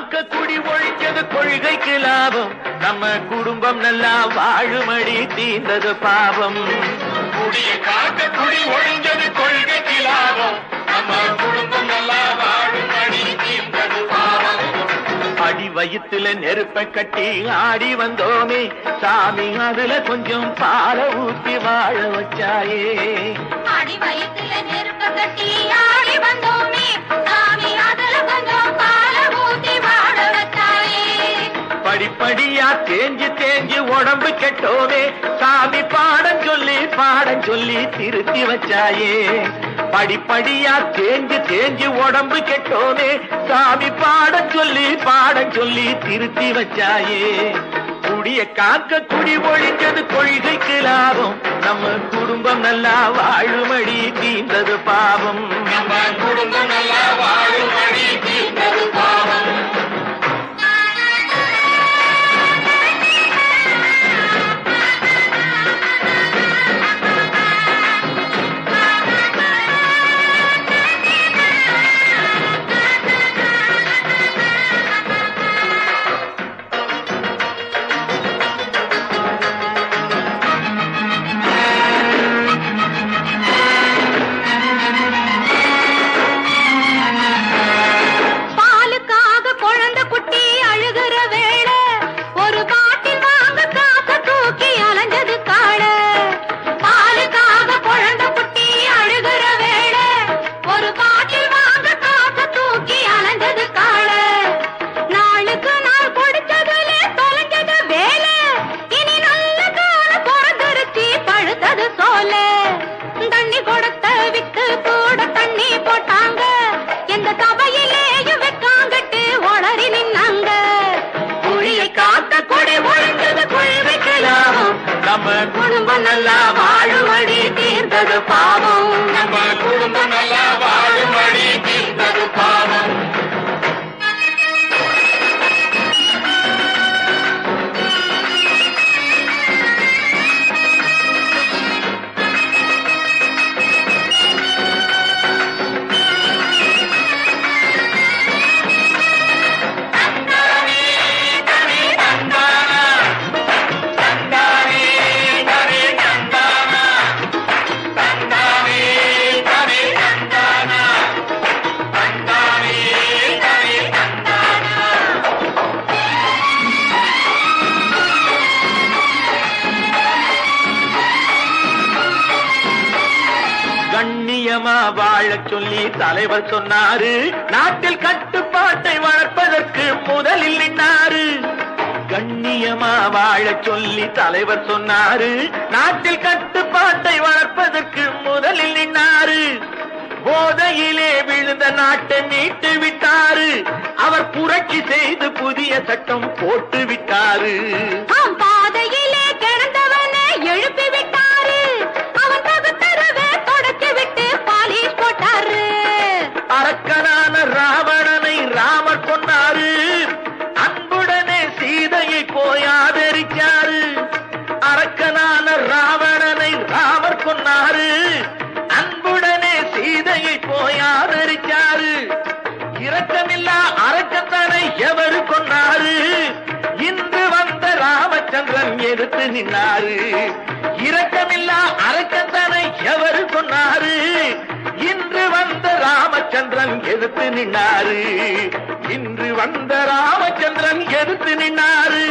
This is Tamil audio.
காக்க குடி ஒழிச்சது கொள்கைக்கு லாபம். நம்ம குடும்பம் நல்லா வாழுமடி தீர்ந்தது பாவம். குடியை காக்க குடி ஒழிஞ்சது கொள்கைக்கு லாபம். நம்ம குடும்பம் நல்லா வாழும்படி தீர்ந்தது பாவம். அடி வயித்துல நெருப்ப கட்டி ஆடி வந்தோமே. சாமி அதுல கொஞ்சம் பால ஊத்தி வாழ வச்சாயே. அடி வயித்துல நெருப்ப கட்டி ஆடி வந்தோமே. தேஞ்சு தேஞ்சு உடம்பு கெட்டோமே. சாமி பாடம் சொல்லி பாடம் சொல்லி திருத்தி வச்சாயே. படிப்படியா தேஞ்சு தேஞ்சு உடம்பு கெட்டோமே. சாமி பாடம் சொல்லி பாடம் சொல்லி திருத்தி வச்சாயே. குடிய காக்க குடி ஒழிஞ்சது கொள்கைக்கு லாபம். நம்ம குடும்பம் நல்லா வாழுமடி தீர்ந்தது பாவம். நம்ம குடும்பம் நல்லா கொடி ஒழிந்தது குழிவைக்கு லாபம் நம்ம குடும்பம் நல்லா வாழுமடி தீர்ந்தது பாவம். நம்ம குடும்பம் நல்லா வாழும்படி வாழச் சொல்லி தலைவர் சொன்னாரு. நாட்டில் கட்டுப்பாட்டை வளர்ப்பதற்கு முதலில் நின்றாரு கண்ணியமா வாழச் சொல்லி தலைவர் சொன்னாரு. நாட்டில் கட்டுப்பாட்டை வளர்ப்பதற்கு முதலில் நின்றாரு போதையிலே விழுந்த நாட்டை மீட்டு விட்டாரு. அவர் புரட்சி செய்து புதிய சட்டம் போட்டு விட்டாரு. அரக்கனான ராவணனை ராவர் கொன்னாரு. அன்புடனே சீதையை போய் ஆதரிச்சாரு. இரக்கமில்லா அரக்கத்தனை எவரு கொன்னாரு? இன்று வந்த ராமச்சந்திரன் எடுத்து நின்னாரு. இரக்கமில்லா அரக்கத்தனை எவரு கொன்னாரு? இன்று வந்த ராமச்சந்திரன் எதிர்த்து நின்னாரு. இன்று வந்த ராமச்சந்திரன் எதிர்த்து நின்னாரு.